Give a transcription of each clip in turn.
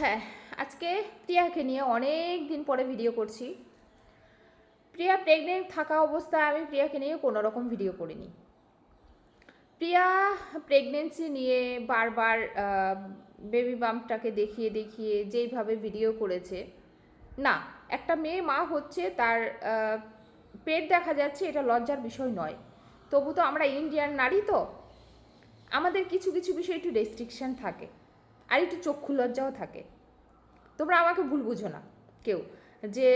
হ্যাঁ আজকে প্রিয়াকে নিয়ে অনেক দিন পরে ভিডিও করছি। প্রিয়া প্রেগনেন্ট থাকা অবস্থায় আমি প্রিয়াকে নিয়ে কোনো রকম ভিডিও করিনি। প্রিয়া প্রেগনেন্সি নিয়ে বারবার বেবি বাম্পটাকে দেখিয়ে দেখিয়ে যেইভাবে ভিডিও করেছে, না, একটা মেয়ে মা হচ্ছে তার পেট দেখা যাচ্ছে এটা লজ্জার বিষয় নয়। তবু তো আমরা ইন্ডিয়ান নারী তো, আমাদের কিছু কিছু বিষয় একটু রেস্ট্রিকশন থাকে। আর একটু চক্ষু লজ্জাও থাকে। তোমরা আমাকে ভুল বুঝো না, কেউ। যে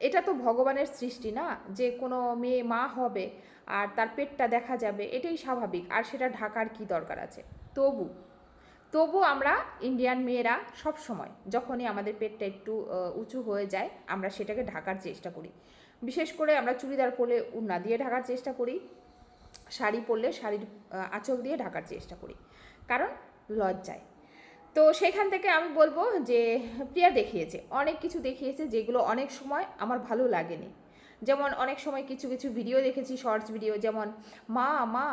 এটা তো ভগবানের সৃষ্টি না? যে, কোনো মেয়ে মা হবে আর তার পেটটা দেখা যাবে, এটাই স্বাভাবিক। আর সেটা ঢাকার কি দরকার আছে? তবু তবু আমরা ইন্ডিয়ান মেয়েরা সব সময় যখনই আমাদের পেটটা একটু উঁচু হয়ে যায়, আমরা সেটাকে ঢাকার চেষ্টা করি। বিশেষ করে আমরা চুড়িদার পরলে উন্না দিয়ে ঢাকার চেষ্টা করি, শাড়ি পরলে শাড়ির আঁচল দিয়ে ঢাকার চেষ্টা করি। কারণ লজ্জায়। তো সেখান থেকে আমি বলব যে, প্রিয়া দেখিয়েছে, অনেক কিছু দেখিয়েছে যেগুলো অনেক সময় আমার ভালো লাগেনি। যেমন অনেক সময় কিছু কিছু ভিডিও দেখেছি শর্টস ভিডিও যেমন, মা মা,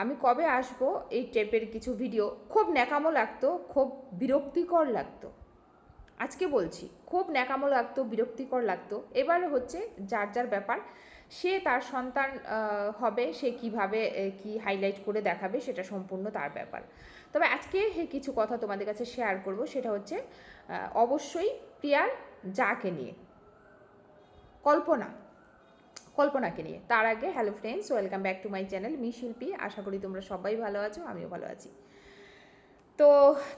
আমি কবে আসব? এই টাইপের কিছু ভিডিও খুব ন্যাকামো লাগতো, খুব বিরক্তিকর লাগতো। আজকে বলছি, খুব ন্যাকামো লাগতো, বিরক্তিকর লাগতো। এবার হচ্ছে যার যার ব্যাপার, সে তার সন্তান হবে, সে কীভাবে কি হাইলাইট করে দেখাবে সেটা সম্পূর্ণ তার ব্যাপার। তবে আজকে কিছু কথা তোমাদের কাছে শেয়ার করব, সেটা হচ্ছে অবশ্যই প্রিয়ার যাকে নিয়ে। কল্পনা, কল্পনাকে নিয়ে। তার আগে hello friends welcome back to my channel me Shilpi. আশা করি তোমরা সবাই ভালো আছো, আমিও ভালো আছি। তো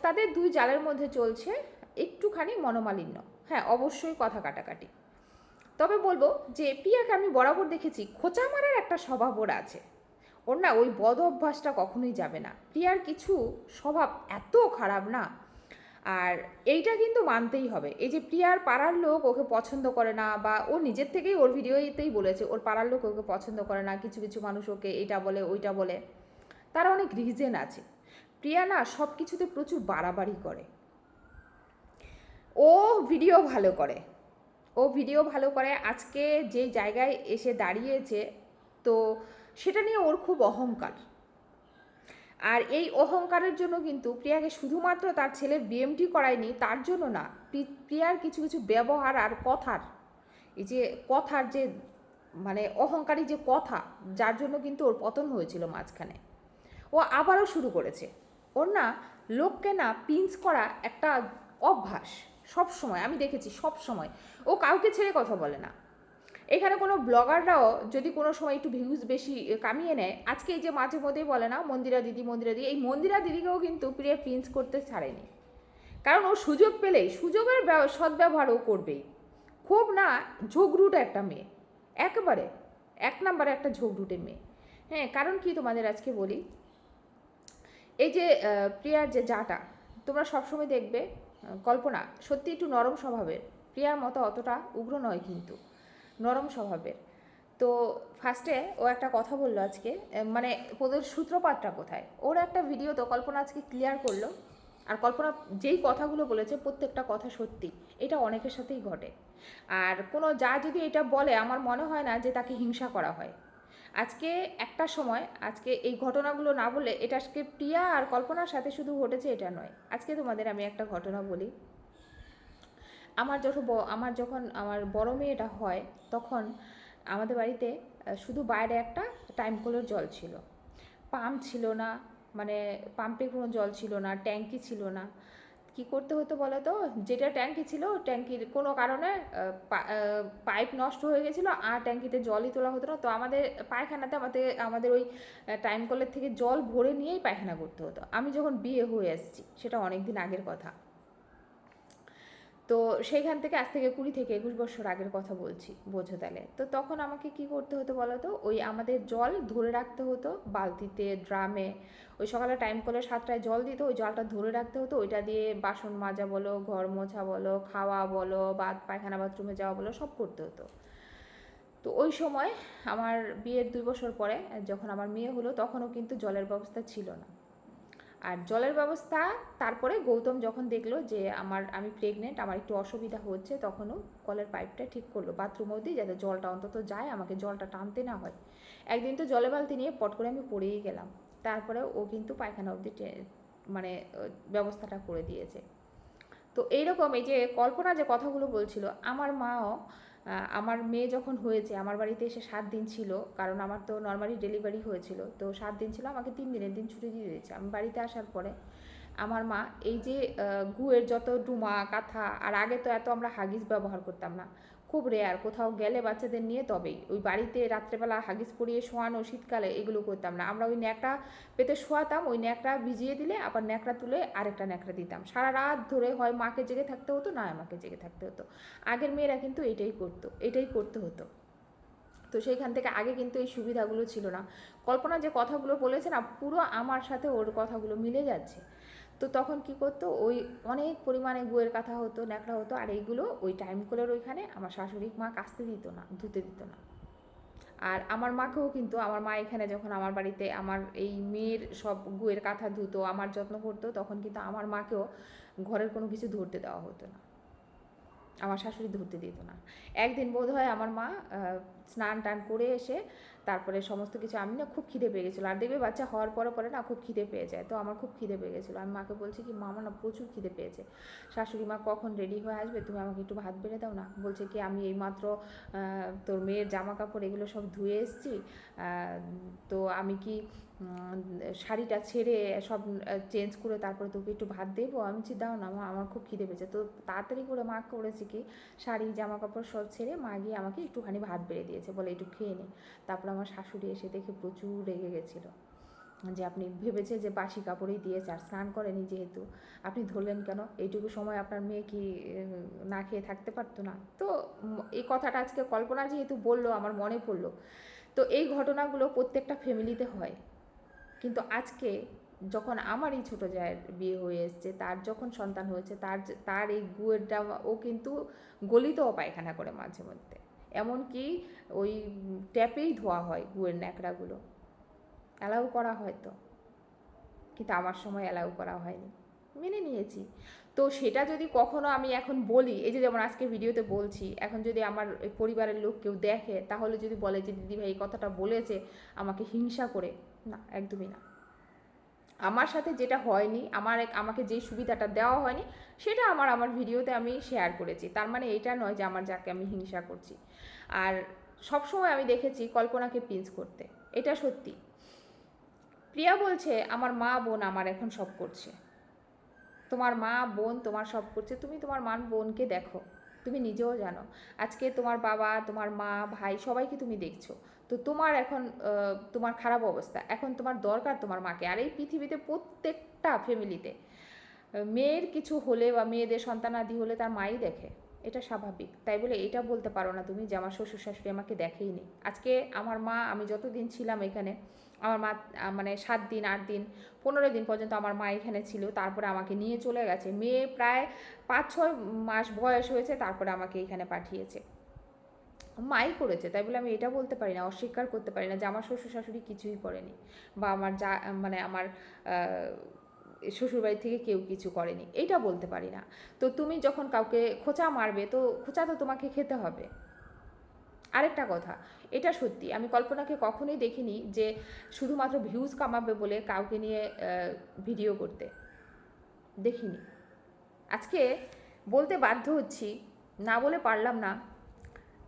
তাদের দুই জালের মধ্যে চলছে একটুখানি মনোমালিন্য। হ্যাঁ অবশ্যই কথা কাটাকাটি। তবে বলব যে, প্রিয়াকে আমি বরাবর দেখেছি, খোঁচা মারার একটা স্বভাব ওর আছে। ওর না ওই বদ অভ্যাসটা কখনোই যাবে না। প্রিয়ার কিছু স্বভাব এত খারাপ না। আর এইটা কিন্তু মানতেই হবে। এই যে প্রিয়ার পাড়ার লোক ওকে পছন্দ করে না বা ও নিজের থেকেই ওর ভিডিওতেই বলেছে, ওর পাড়ার লোক ওকে পছন্দ করে না, কিছু কিছু মানুষ ওকে এটা বলে, ওইটা বলে। তার অনেক রিজন আছে। প্রিয়া না সব কিছুতে প্রচুর বাড়াবাড়ি করে। ও ভিডিও ভালো করে। ও ভিডিও ভালো করে। আজকে যে জায়গায় এসে দাঁড়িয়েছে, তো সেটা নিয়ে ওর খুব অহংকার। আর এই অহংকারের জন্য কিন্তু প্রিয়াকে শুধুমাত্র তার ছেলের বিএমটি করায়নি, তার জন্য না প্রিয়ার কিছু কিছু ব্যবহার আর কথার, এই যে কথার যে মানে অহংকারী যে কথা, যার জন্য কিন্তু ওর পতন হয়েছিল মাঝখানে। ও আবারও শুরু করেছে। ওর না, লোককে না পিঞ্চ করা একটা অভ্যাস সব সময় আমি দেখেছি সব সময় ও কাউকে ছেড়ে কথা বলে না। এখানে কোনো ব্লগাররাও যদি কোনো সময় একটু ভিউজ বেশি কামিয়ে নেয়, আজকে এই যে মাঝে মধ্যেই বলে না, মন্দিরা দিদি মন্দিরা দিদি, এই মন্দিরা দিদিকেও কিন্তু প্রিয়া পিঞ্চ করতে ছাড়েনি। কারণ ও সুযোগ পেলেই, সুযোগের ব্যব- সদ্ব্যবহার ও করবেই। খুব না ঝোগরুট একটা মেয়ে। একেবারে, এক নম্বরে একটা ঝোগরুটে মেয়ে। হ্যাঁ কারণ কি তোমাদের আজকে বলি? এই যে প্রিয়ার যে জাটা, তোমরা সবসময় দেখবে কল্পনা, সত্যি একটু নরম স্বভাবের। প্রিয়ার মতো অতটা উগ্র নয় কিন্তু। নরম স্বভাবের। তো ফার্স্টে ও একটা কথা বলল আজকে মানে ওদের সূত্রপাতটা কোথায়? ওর একটা ভিডিও তো কল্পনা আজকে ক্লিয়ার করল। আর কল্পনা যেই কথাগুলো বলেছে, প্রত্যেকটা কথা সত্যি। এটা অনেকের সাথেই ঘটে। আর কোনো যা যদি এটা বলে, আমার মনে হয় না যে তাকে হিংসা করা হয়। আজকে একটা সময়, আজকে এই ঘটনাগুলো না বলে, এটা আজকে প্রিয়া আর কল্পনার সাথে শুধু ঘটেছে এটা নয়। আজকে তোমাদের আমি একটা ঘটনা বলি। আমার যখন আমার যখন আমার বড় মেয়েটা হয়, তখন আমাদের বাড়িতে শুধু বাইরে একটা টাইম কলের জল ছিল। পাম্প ছিল না মানে পাম্পে কোনো জল ছিল না, ট্যাঙ্কি ছিল না। কি করতে হতো বলো তো যেটা ট্যাঙ্কি ছিল, ট্যাঙ্কির কোনো কারণে পাইপ নষ্ট হয়ে গেছিল আর ট্যাঙ্কিতে জলই তোলা হতো না। তো আমাদের পায়খানাতে আমাদের আমাদের ওই টাইম কলের থেকে জল ভরে নিয়েই পায়খানা করতে হতো। আমি যখন বিয়ে হয়ে এসেছি, সেটা অনেক দিন আগের কথা। তো সেইখান থেকে আজ থেকে কুড়ি থেকে একুশ বছর আগের কথা বলছি, বোঝো তাহলে। তো তখন আমাকে কি করতে হতো বলো তো? ওই আমাদের জল ধরে রাখতে হতো, বালতিতে, ড্রামে, ওই সকালে টাইম কলে সাতটায় জল দিত, ওই জলটা ধরে রাখতে হতো, ওইটা দিয়ে বাসন মাজা বলো, ঘর মোছা বলো, খাওয়া বলো বা পায়খানা, বাথরুমে যাওয়া বলো, সব করতে হতো। তো ওই সময় আমার বিয়ের দুই বছর পরে, যখন আমার মেয়ে হলো, তখনও কিন্তু জলের ব্যবস্থা ছিল না। আর জলের ব্যবস্থা, তারপরে গৌতম যখন দেখল যে আমার, আমি প্রেগনেন্ট আমার একটু অসুবিধা হচ্ছে, তখনও কলের পাইপটা ঠিক করল। বাথরুম অবধি যাতে জলটা অন্তত যায়, আমাকে জলটা টানতে না হয়। একদিন তো জলে বালতি নিয়ে পট করে আমি পড়েই গেলাম। তারপরে ও কিন্তু পায়খানা অবধি মানে ব্যবস্থাটা করে দিয়েছে। তো এইরকম এই যে কল্পনা যে কথাগুলো বলছিল, আমার মাও আমার মেয়ে যখন হয়েছে, আমার বাড়িতে এসে সাত দিন ছিল, কারণ আমার তো নর্মালি ডেলিভারি হয়েছিল। তো সাত দিন ছিল, আমাকে তিন দিনের দিন ছুটি দিয়ে দিয়েছে। আমি বাড়িতে আসার পরে আমার মা এই যে গুয়ের যত ডুমা, কাঁথা, আর আগে তো এত আমরা হাগিস ব্যবহার করতাম না। খুব রেয়ার কোথাও গেলে বাচ্চাদের নিয়ে তবেই। ওই বাড়িতে রাত্রেবেলা হাগিস পরিয়ে শোয়ানো শীতকালে এগুলো করতাম না। আমরা ওই ন্যাকড়া পেতে শোয়াতাম, ওই ন্যাকড়া ভিজিয়ে দিলে আবার ন্যাকড়া তুলে আরেকটা ন্যাকড়া দিতাম। সারা রাত ধরে হয় মাকে জেগে থাকতে হতো, না আমাকে জেগে থাকতে হতো। আগের মেয়েরা কিন্তু এটাই করতো, এটাই করতে হতো। তো সেইখান থেকে আগে কিন্তু এই সুবিধাগুলো ছিল না। কল্পনা যে কথাগুলো বলেছে না পুরো আমার সাথে ওর কথাগুলো মিলে যাচ্ছে। তো তখন কি করতো? ওই অনেক পরিমাণে গুয়ের কাঁথা হতো, ন্যাকড়া হতো, আর এইগুলো ওই টাইম কলের ওইখানে আমার শাশুড়ি মা কাচতে দিত না, ধুতে দিত না। আর আমার মাকেও কিন্তু, আমার মা এখানে যখন আমার বাড়িতে আমার এই মেয়ের সব গুয়ের কাঁথা ধুতো, আমার যত্ন করতো, তখন কিন্তু আমার মাকেও ঘরের কোনো কিছু ধরতে দেওয়া হতো না। আমার শাশুড়ি ধরতে দিত না। একদিন বোধ হয় আমার মা স্নান টান করে এসে তারপরে সমস্ত কিছু, আমি না খুব খিদে পেয়ে গেছিল। আর দেখবে বাচ্চা হওয়ার পরে পরে না খুব খিদে পেয়ে যায়, তো আমার খুব খিদে পেয়ে গেছিল। আমি মাকে বলছি কি, মামা না প্রচুর খিদে পেয়েছে। শাশুড়ি মা কখন রেডি হয়ে আসবে? তুমি আমাকে একটু ভাত বেড়ে দাও না? বলছে কি, আমি এইমাত্র তোর মেয়ের জামা কাপড় এগুলো সব ধুয়ে এসেছি তো আমি কি শাড়িটা ছেড়ে সব চেঞ্জ করে তারপরে তোকে একটু ভাত দেবো। আমি বলছি, দাও না মা, আমার খুব খিদে পেয়েছে। তো তাড়াতাড়ি করে মা করেছে কি, শাড়ি জামা কাপড় সব ছেড়ে মা গিয়ে আমাকে একটুখানি ভাত বেড়ে দিয়েছে। বলে, একটু খেয়ে নে। তারপর আমার শাশুড়ি এসে দেখে প্রচুর রেগে গেছিল। যে আপনি ভেবেছে যে বাসি কাপড়েই দিয়েছে, আর স্নান করেনি যেহেতু, আপনি ধরলেন কেন? এইটুকু সময় আপনার মেয়ে কি না খেয়ে থাকতে পারতো না? তো এই কথাটা আজকে কল্পনা যেহেতু বলল, আমার মনে পড়ল। তো এই ঘটনাগুলো প্রত্যেকটা ফ্যামিলিতে হয়। কিন্তু আজকে যখন আমার এই ছোটো জায়ের বিয়ে হয়ে এসছে, তার যখন সন্তান হয়েছে, তার তার এই গুয়েরটা ও কিন্তু গলিতেও পায়খানা করে মাঝে মধ্যে। এমনকি ওই ট্যাপেই ধোয়া হয় গুয়ের ন্যাকড়াগুলো। অ্যালাউ করা হয় তো। কিন্তু আমার সময় অ্যালাউ করা হয়নি। মেনে নিয়েছি। তো সেটা যদি কখনো আমি এখন বলি, এই যে যেমন আজকে ভিডিওতে বলছি, এখন যদি আমার পরিবারের লোক কেউ দেখে, তাহলে যদি বলে যে, দিদিভাই এই কথাটা বলেছে, আমাকে হিংসা করে না, একদমই না। আমার সাথে যেটা হয়নি, আমার এক- আমাকে যে সুবিধাটা দেওয়া হয়নি, সেটা আমার আমার ভিডিওতে আমি শেয়ার করেছি। তার মানে এটা নয় যে আমার যাকে আমি হিংসা করছি। আর সবসময় আমি দেখেছি কল্পনাকে পিঞ্চ করতে। এটা সত্যি। প্রিয়া বলছে, আমার মা, বোন আমার এখন সব করছে। তোমার মা, বোন তোমার সব করছে। তুমি তোমার মান, বোনকে দেখো। তুমি নিজেও জানো। আজকে তোমার বাবা, তোমার মা, ভাই সবাইকে তুমি দেখছ। তো তোমার এখন তোমার খারাপ অবস্থা। এখন তোমার দরকার তোমার মাকে। আর এই পৃথিবীতে প্রত্যেকটা ফ্যামিলিতে মেয়ের কিছু হলে বা মেয়েদের সন্তানাদি হলে তার মাই দেখে। এটা স্বাভাবিক। তাই বলে এটা বলতে পারো না তুমি যে আমার শ্বশুর শাশুড়ি আমাকে দেখেইনি। আজকে আমার মা, আমি যতদিন ছিলাম এখানে, আমার মা মানে সাত দিন, আট দিন, পনেরো দিন পর্যন্ত আমার মা এখানে ছিল, তারপরে আমাকে নিয়ে চলে গেছে। মেয়ে প্রায় পাঁচ ছয় মাস বয়স হয়েছে, তারপরে আমাকে এখানে পাঠিয়েছে। মাই করেছে, তাই বলে আমি এটা বলতে পারি না, অস্বীকার করতে পারি না যে আমার শ্বশুর শাশুড়ি কিছুই করেনি বা আমার যা মানে আমার শ্বশুরবাড়ি থেকে কেউ কিছু করেনি, এটা বলতে পারি না। তো তুমি যখন কাউকে খোঁচা মারবে, তো খোঁচা তো তোমাকে খেতে হবে। আরেকটা কথা, এটা সত্যি, আমি কল্পনাকে কখনোই দেখিনি যে শুধুমাত্র ভিউজ কামাবে বলে কাউকে নিয়ে ভিডিও করতে, দেখিনি। আজকে বলতে বাধ্য হচ্ছি, না বলে পারলাম না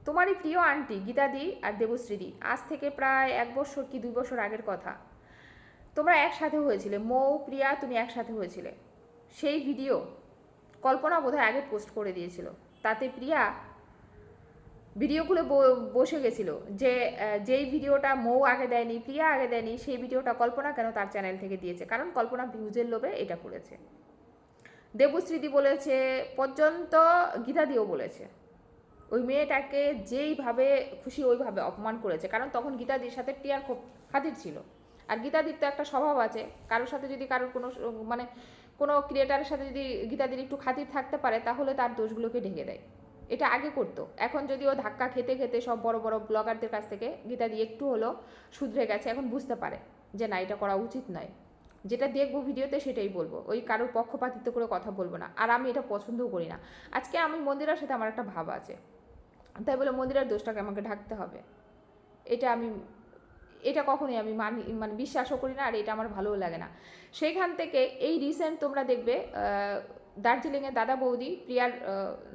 তোমারই প্রিয় আন্টি গীতাদি আর দেবশ্রীদি, আজ থেকে প্রায় এক বছর কি দুই বছর আগের কথা। তোমরা একসাথে হয়েছিলে, মৌ, প্রিয়া, তুমি একসাথে হয়েছিলে। সেই ভিডিও কল্পনা বোধহয় আগে পোস্ট করে দিয়েছিল। তাতে প্রিয়া ভিডিওগুলো বসে গেছিল যে যেই ভিডিওটা মৌ আগে দেয়নি, প্রিয়া আগে দেয়নি, সেই ভিডিওটা কল্পনা কেন তার চ্যানেল থেকে দিয়েছে? কারণ কল্পনা ভিউজের লোভে এটা করেছে। দেবশ্রীদি বলেছে, পর্যন্ত গীতাদিও বলেছে। ওই মেয়েটাকে যেইভাবে খুশি ওইভাবে অপমান করেছে। কারণ তখন গীতাদির সাথে প্রিয়ার খুব খাতির ছিল। আর গীতাদির তো একটা স্বভাব আছে, কারোর সাথে যদি কারোর কোনো মানে কোনো ক্রিয়েটারের সাথে যদি গীতাদির একটু খাতির থাকতে পারে, তাহলে তার দোষগুলোকে ঢেকে দেয়। এটা আগে করতো। এখন যদি ও ধাক্কা খেতে খেতে সব বড় বড় ব্লগারদের কাছ থেকে গীতাদি একটু হলো শুধরে গেছে, এখন বুঝতে পারে যে না, এটা করা উচিত নয়। যেটা দেখব ভিডিওতে সেটাই বলব। ওই কারোর পক্ষপাতিত্ব করে কথা বলব না। আর আমি এটা পছন্দও করি না। আজকে আমি মন্দিরার সাথে আমার একটা ভাব আছে। তাই বলে মন্দিরের দোষটাকে আমাকে ঢাকতে হবে। এটা আমি, এটা কখনোই আমি মানি মানে বিশ্বাসও করি না আর এটা আমার ভালোও লাগে না। সেইখান থেকে এই রিসেন্ট তোমরা দেখবে দার্জিলিংয়ে দাদা বৌদি প্রিয়ার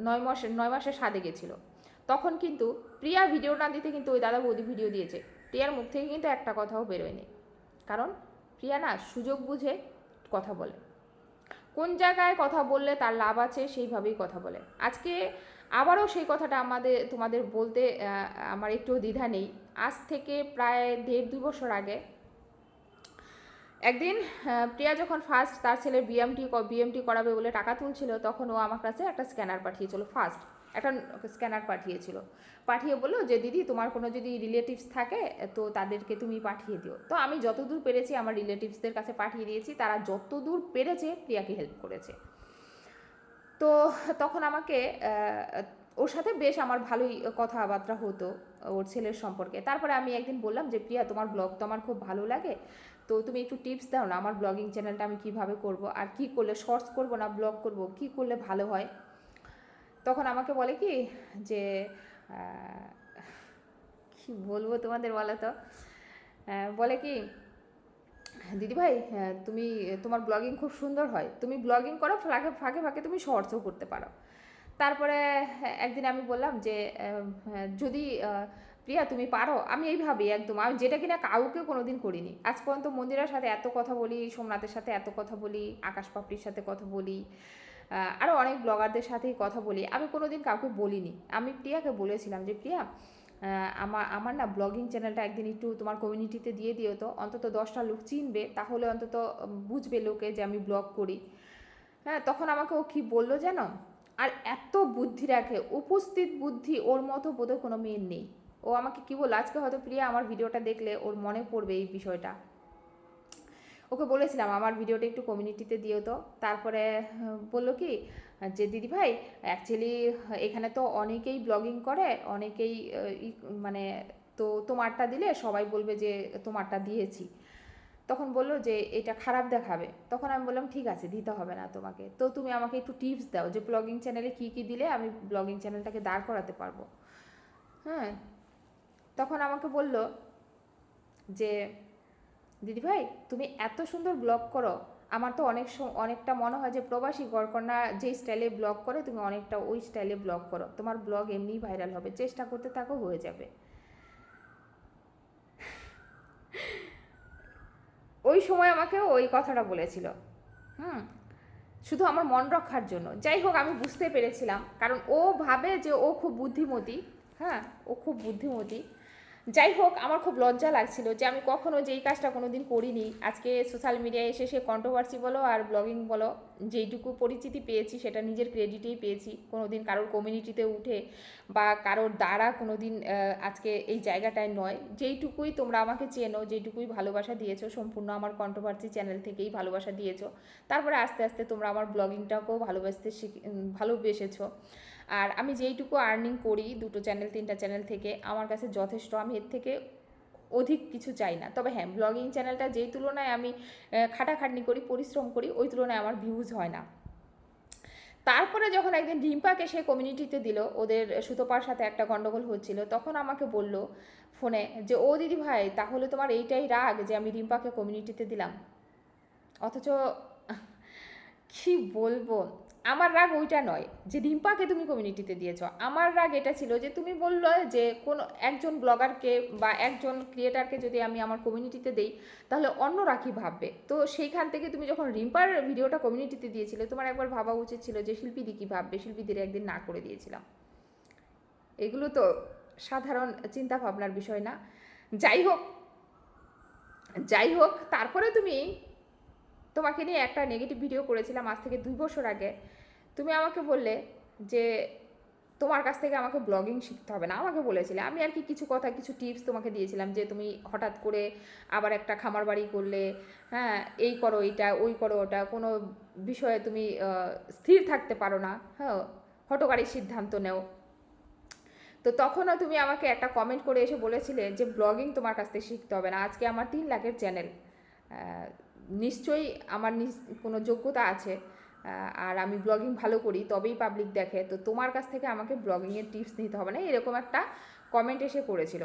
নয় মাস, নয় মাসের স্বাদে গেছিল। তখন কিন্তু প্রিয়া ভিডিও না দিতে কিন্তু ওই দাদা বৌদি ভিডিও দিয়েছে। প্রিয়ার মুখ থেকে কিন্তু একটা কথাও বেরোয়নি। কারণ প্রিয়া না সুযোগ বুঝে কথা বলে। কোন জায়গায় কথা বললে তার লাভ আছে সেইভাবেই কথা বলে। আজকে আবারও সেই কথাটা আমাদের, তোমাদের বলতে আমার একটুও দ্বিধা নেই। আজ থেকে প্রায় দেড় দু বছর আগে একদিন প্রিয়া যখন ফার্স্ট তার ছেলের বিএমটি বিএমটি করাবে বলে টাকা তুলছিল, তখন ও আমার কাছে একটা স্ক্যানার পাঠিয়েছিল ফার্স্ট একটা স্ক্যানার পাঠিয়েছিল। পাঠিয়ে বলল যে, দিদি, তোমার কোনো যদি রিলেটিভস থাকে, তো তাদেরকে তুমি পাঠিয়ে দিও। তো আমি যতদূর পেরেছি, আমার রিলেটিভসদের কাছে পাঠিয়ে দিয়েছি। তারা যতদূর পেরেছে, প্রিয়াকে হেল্প করেছে। তখন আমাকে ওর সাথে বেশ আমার ভালোই কথাবার্তা হতো ওর ছেলের সম্পর্কে। তারপরে আমি একদিন বললাম যে, প্রিয়া, তোমার ব্লগ তো আমার খুব ভালো লাগে, তো তুমি একটু টিপস দাও না আমার ব্লগিং চ্যানেলটা আমি কীভাবে করব, আর কি করলে শর্টস করব না ব্লগ করব, কি করলে ভালো হয়? তখন আমাকে বলে কি যে কি বলব তোমাদের বলো তো? বলে কি দিদিভাই তুমি, তোমার ব্লগিং খুব সুন্দর হয়। তুমি ব্লগিং করো, ফাঁকে ফাঁকে ফাঁকে তুমি শর্টসও করতে পারো। তারপরে একদিন আমি বললাম যে যদি প্রিয়া তুমি পারো, আমি এইভাবে একদম, আমি যেটা কিনা কাউকে কোনোদিন করিনি। আজ পর্যন্ত মন্দিরের সাথে এত কথা বলি, সোমনাথের সাথে এত কথা বলি, আকাশ পাপড়ির সাথে কথা বলি আরও অনেক ব্লগারদের সাথেই কথা বলি, আমি কোনোদিন কাউকে বলিনি। আমি প্রিয়াকে বলেছিলাম যে, প্রিয়া আমার আমার না ব্লগিং চ্যানেলটা একদিন একটু তোমার কমিউনিটিতে দিয়ে দিও তো। অন্তত দশটা লোক চিনবে, তাহলে অন্তত বুঝবে লোকে যে আমি ব্লগ করি। হ্যাঁ তখন আমাকে ও কী বলল যেন? আর এত বুদ্ধি রাখে, উপস্থিত বুদ্ধি ওর মতো বোধহয় কোনো মেয়ের নেই। ও আমাকে কী বলল? আজকে হয়তো প্রিয়া আমার ভিডিওটা দেখলে ওর মনে পড়বে এই বিষয়টা। ওকে বলেছিলাম, আমার ভিডিওটা একটু কমিউনিটিতে দিও তো। তারপরে বলল কি, যে দিদি ভাই অ্যাকচুয়ালি এখানে তো অনেকেই ব্লগিং করে, অনেকেই মানে তো তোমারটা দিলে সবাই বলবে যে তোমারটা দিয়েছি। তখন বলল যে, এটা খারাপ দেখাবে। তখন আমি বললাম, ঠিক আছে, দিতে হবে না তোমাকে। তো তুমি আমাকে একটু টিপস দাও যে ব্লগিং চ্যানেলে কী কী দিলে আমি ব্লগিং চ্যানেলটাকে দাঁড় করাতে পারব। হ্যাঁ তখন আমাকে বলল যে দিদিভাই তুমি এত সুন্দর ব্লগ করো। আমার তো অনেক অনেকটা মনে হয় যে প্রবাসী গড়কন্যা যেই স্টাইলে ব্লগ করে, তুমি অনেকটা ওই স্টাইলে ব্লগ করো। তোমার ব্লগ এমনিই ভাইরাল হবে। চেষ্টা করতে থাকো, হয়ে যাবে। ওই সময় আমাকে ওই কথাটা বলেছিল। হুম, শুধু আমার মন রক্ষার জন্য। যাই হোক, আমি বুঝতে পেরেছিলাম। কারণ ও ভাবে যে ও খুব বুদ্ধিমতী। হ্যাঁ ও খুব বুদ্ধিমতী। যাই হোক, আমার খুব লজ্জা লাগছিল যে আমি কখনো যেই কাজটা কোনো দিন করিনি। আজকে সোশ্যাল মিডিয়ায় এসে সে কন্ট্রোভার্সি বলো আর ব্লগিং বলো, যেইটুকু পরিচিতি পেয়েছি সেটা নিজের ক্রেডিটেই পেয়েছি। কোনো দিন কারোর কমিউনিটিতে উঠে বা কারোর দ্বারা কোনো দিন আজকে এই জায়গাটায় নয়। যেইটুকুই তোমরা আমাকে চেনো, যেইটুকুই ভালোবাসা দিয়েছ, সম্পূর্ণ আমার কন্ট্রোভার্সি চ্যানেল থেকেই ভালোবাসা দিয়েছ। তারপরে আস্তে আস্তে তোমরা আমার ব্লগিংটাকেও ভালোবাসতে শিখ- ভালোবেসেছো। আর আমি যেইটুকু আর্নিং করি দুটো চ্যানেল তিনটা চ্যানেল থেকে, আমার কাছে যথেষ্ট। আমি এর থেকে অধিক কিছু চাই না। তবে হ্যাঁ ব্লগিং চ্যানেলটা যেই তুলনায় আমি খাটাখাটনি করি, পরিশ্রম করি, ওই তুলনায় আমার ভিউজ হয় না। তারপরে যখন একদিন রিম্পাকে সে কমিউনিটিতে দিল, ওদের সুতোপার সাথে একটা গন্ডগোল হচ্ছিল, তখন আমাকে বলল ফোনে যে, ও দিদি ভাই, তাহলে তোমার এইটাই রাগ যে, আমি রিম্পাকে কমিউনিটিতে দিলাম? অথচ, কি বলব? আমার রাগ ওইটা নয় যে রিম্পাকে তুমি কমিউনিটিতে দিয়েছ। আমার রাগ এটা ছিল যে তুমি বলল যে কোনো একজন ব্লগারকে বা একজন ক্রিয়েটারকে যদি আমি আমার কমিউনিটিতে দেই, তাহলে অন্যরা কী ভাববে। তো সেইখান থেকে তুমি যখন রিম্পার ভিডিওটা কমিউনিটিতে দিয়েছিলে, তোমার একবার ভাবা উচিত ছিল যে শিল্পীদি কী ভাববে? শিল্পীদের একদিন না করে দিয়েছিলাম। এগুলো তো সাধারণ চিন্তা ভাবনার বিষয় না। যাই হোক যাই হোক, তারপরে তুমি তোমাকে নিয়ে একটা নেগেটিভ ভিডিও করেছিলাম আজ থেকে দুই বছর আগে। তুমি আমাকে বললে যে তোমার কাছ থেকে আমাকে ব্লগিং শিখতে হবে না, আমাকে বলেছিলে। আমি আর কি কিছু কথা, কিছু টিপস তোমাকে দিয়েছিলাম যে তুমি হঠাৎ করে আবার একটা খামার বাড়ি করলে হ্যাঁ এই করো এইটা ওই করো ওটা, কোনো বিষয়ে তুমি স্থির থাকতে পারো না হ্যাঁ হটকারী সিদ্ধান্ত নেও। তো তখনও তুমি আমাকে একটা কমেন্ট করে এসে বলেছিলে যে ব্লগিং তোমার কাছ থেকে শিখতে হবে না। আজকে আমার তিন লাখের চ্যানেল নিশ্চয়ই আমার কোনো যোগ্যতা আছে। আর আমি ব্লগিং ভালো করি, তবেই পাবলিক দেখে। তো তোমার কাছ থেকে আমাকে ব্লগিংয়ের টিপস নিতে হবে না, এরকম একটা কমেন্ট এসে করেছিল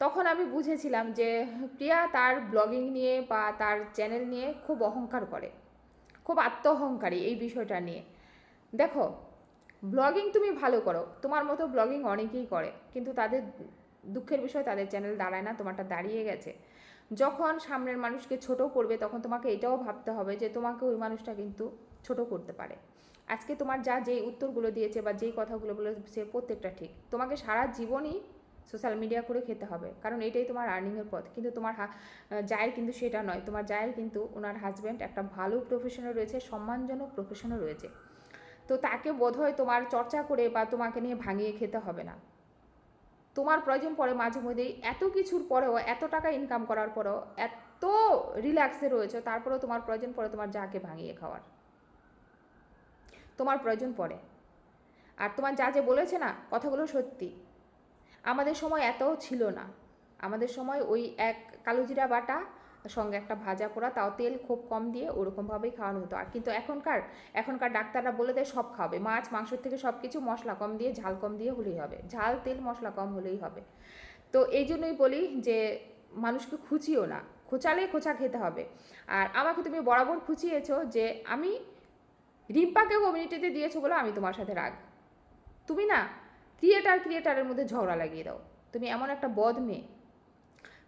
তখন আমি বুঝেছিলাম যে প্রিয়া তার ব্লগিং নিয়ে বা তার চ্যানেল নিয়ে খুব অহংকার করে, খুব আত্ম অহংকারী এই বিষয়টা নিয়ে। দেখো ব্লগিং তুমি ভালো করো, তোমার মতো ব্লগিং অনেকেই করে, কিন্তু তাদের দুঃখের বিষয় তাদের চ্যানেল দাঁড়ায় না, তোমারটা দাঁড়িয়ে গেছে। যখন সামনের মানুষকে ছোট করবে, তখন তোমাকে এটাও ভাবতে হবে যে তোমাকে ওই মানুষটা কিন্তু ছোট করতে পারে। আজকে তোমার যা যেই উত্তরগুলো দিয়েছে বা যেই কথাগুলো বলেছে প্রত্যেকটা ঠিক। তোমাকে সারা জীবনই সোশ্যাল মিডিয়া করে খেতে হবে। কারণ এটাই তোমার আর্নিংয়ের পথ। কিন্তু তোমার জায়ের কিন্তু সেটা নয়। তোমার জায়ের কিন্তু ওনার হাজব্যান্ড একটা ভালো প্রফেশনে রয়েছে, সম্মানজনক প্রফেশনও রয়েছে। তো তাকে বোধহয় তোমার চর্চা করে বা তোমাকে নিয়ে ভাঙিয়ে খেতে হবে না। তোমার প্রয়োজন পড়ে মাঝে মধ্যেই এত কিছুর পরেও, এত টাকা ইনকাম করার পরেও, এত রিল্যাক্সে রয়েছে, তারপরেও তোমার প্রয়োজন পড়ে তোমার যাকে ভাঙিয়ে খাওয়ার। তোমার প্রয়োজন পড়ে। আর তোমার যা যে বলেছে না, কথাগুলো সত্যি। আমাদের সময় এতও ছিল না। আমাদের সময় ওই এক কালোজিরা বাটা, সঙ্গে একটা ভাজা পোড়া, তাও তেল খুব কম দিয়ে ওরকমভাবেই খাওয়ানো হতো। আর কিন্তু এখনকার এখনকার ডাক্তাররা বলে দেয় সব খাবে মাছ মাংসের থেকে সব কিছু মশলা কম দিয়ে, ঝাল কম দিয়ে হলেই হবে। ঝাল, তেল, মশলা কম হলেই হবে। তো এই জন্যই বলি যে মানুষকে খুঁচিও না। খোঁচালে খোঁচা খেতে হবে। আর আমাকে তুমি বরাবর খুঁচিয়েছো যে আমি রিম্পাকে কমিউনিটিতে দিয়েছ বলে আমি তোমার সাথে রাগ। তুমি না ক্রিয়েটার ক্রিয়েটারের মধ্যে ঝগড়া লাগিয়ে দাও। তুমি এমন একটা বদ মেয়ে।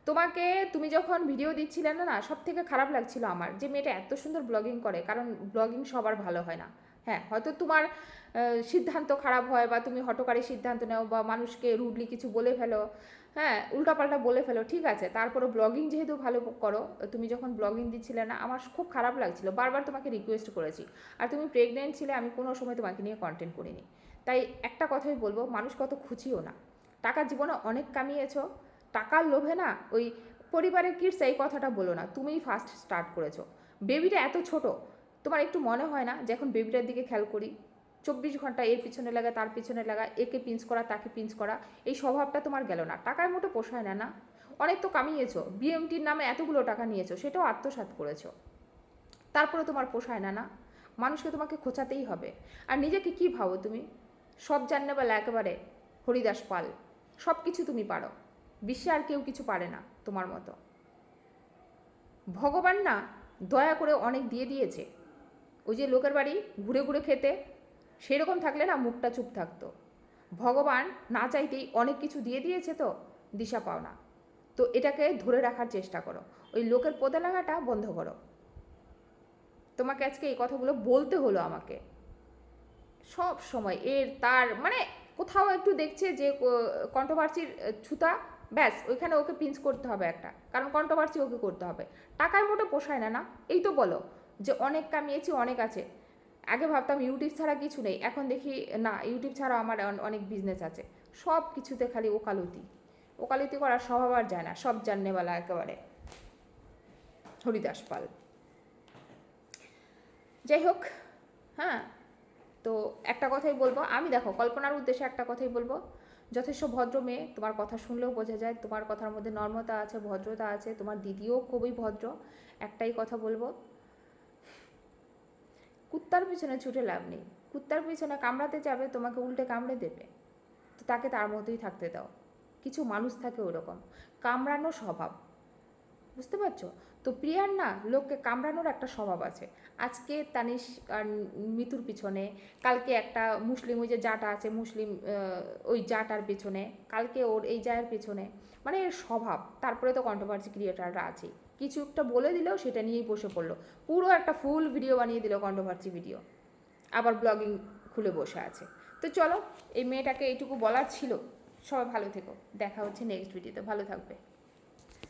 তোমাকে তুমি যখন ভিডিও দিচ্ছিলে না না সব থেকে খারাপ লাগছিল আমার যে মেয়েটা এত সুন্দর ব্লগিং করে, কারণ ব্লগিং সবার ভালো হয় না। হ্যাঁ হয়তো তোমার সিদ্ধান্ত খারাপ হয় বা তুমি হটকারী সিদ্ধান্ত নাও বা মানুষকে রুডলি কিছু বলে ফেলো। হ্যাঁ উল্টাপাল্টা বলে ফেলো, ঠিক আছে? তারপরে ব্লগিং যেহেতু ভালো করো, তুমি যখন ব্লগিং দিচ্ছিলে না, আমার খুব খারাপ লাগছিল। বারবার তোমাকে রিকোয়েস্ট করেছি। আর তুমি প্রেগনেন্ট ছিলে, আমি কোনো সময় তোমাকে নিয়ে কন্টেন্ট করিনি। তাই একটা কথাই বলব, মানুষ কত খুঁচিও না। টাকার জীবনে অনেক কামিয়েছ, টাকার লোভে না, ওই পরিবারের কিডস এই কথাটা বলো না, তুমিই ফার্স্ট স্টার্ট করেছ। বেবিটা এত ছোট, তোমার একটু মনে হয় না যে এখন বেবিটার দিকে খেয়াল করি? চব্বিশ ঘণ্টা এর পিছনে লাগা, তার পিছনে লাগা, একে পিঞ্চ করা, তাকে পিঞ্চ করা, এই স্বভাবটা তোমার গেল না। টাকার মোটো পোষায় না না? অনেক তো কামিয়েছো। বিএমটির নামে এতগুলো টাকা নিয়েছো, সেটাও আত্মসাৎ করেছ। তারপরে তোমার পোষায় না না? মানুষকে তোমাকে খোঁচাতেই হবে। আর নিজেকে কি ভাবো তুমি? সব জাননেবেলা একেবারে হরিদাস পাল। সব কিছু তুমি পারো। বিশ্বে আর কেউ কিছু পারে না তোমার মতো। ভগবান না, দয়া করে অনেক দিয়ে দিয়েছে। ওই যে লোকের বাড়ি ঘুরে ঘুরে খেতে সেরকম থাকলে না মুখটা চুপ থাকতো। ভগবান না চাইতেই অনেক কিছু দিয়ে দিয়েছে তো, দিশা পাও না। তো এটাকে ধরে রাখার চেষ্টা করো। ওই লোকের পোদা লাগাটা বন্ধ করো। তোমাকে আজকে এই কথাগুলো বলতে হলো আমাকে। সব সময় এর, তার মানে কোথাও একটু দেখছে যে কন্ট্রোভার্সির ছুতা, ব্যাস, ওইখানে ওকে পিঞ্চ করতে হবে একটা। কারণ কন্ট্রোভার্সি ওকে করতে হবে। টাকায় মোটে পোষায় না না? এই তো বলো যে, অনেক কামিয়েছি, অনেক আছে। আগে ভাবতাম ইউটিউব ছাড়া কিছু নেই, এখন দেখি না ইউটিউব ছাড়াও আমার অনেক বিজনেস আছে। সব কিছুতে খালি ওকালতি। ওকালতি করার স্বভাব আর যায় না, সব জাননেওয়ালা একেবারে। হরিদাস পাল। যাই হোক হ্যাঁ তো একটা কথাই বলব, আমি দেখো কল্পনার উদ্দেশ্যে একটা কথাই বলব, যথেষ্ট ভদ্র মেয়ে, তোমার কথা শুনলেও বোঝা যায়, তোমার কথার মধ্যে নর্মতা আছে, ভদ্রতা আছে, তোমার দিদিও খুবই ভদ্র, একটাই কথা বলব কুত্তার পিছনে ছুটে লাভ নেই। কুত্তার পিছনে কামড়াতে যাবে, তোমাকে উল্টে কামড়ে দেবে। তো তাকে তার মতোই থাকতে দাও। কিছু মানুষ থাকে ওরকম। কামড়ানো স্বভাব। বুঝতে পারছ? তো প্রিয়ার না, লোককে কামড়ানোর একটা স্বভাব আছে। আজকে তানিশ আর মিতুর পিছনে, কালকে একটা মুসলিম, ওই যে জাটা আছে, মুসলিম ওই জাটার পিছনে, কালকে ওর এই জায়ের পিছনে। মানে এর স্বভাব। তারপরে তো কন্ট্রোভার্সি ক্রিয়েটাররা আছে কিছু একটা বলে দিলেও সেটা নিয়েই বসে পড়ল। পুরো একটা ফুল ভিডিও বানিয়ে দিল কন্ট্রোভার্সি ভিডিও আবার ব্লগিং খুলে বসে আছে। তো চলো, এই মেয়েটাকে এইটুকু বলার ছিল। সবাই ভালো থেকো। দেখা হচ্ছে নেক্সট ভিডিওতে ভালো থাকবে।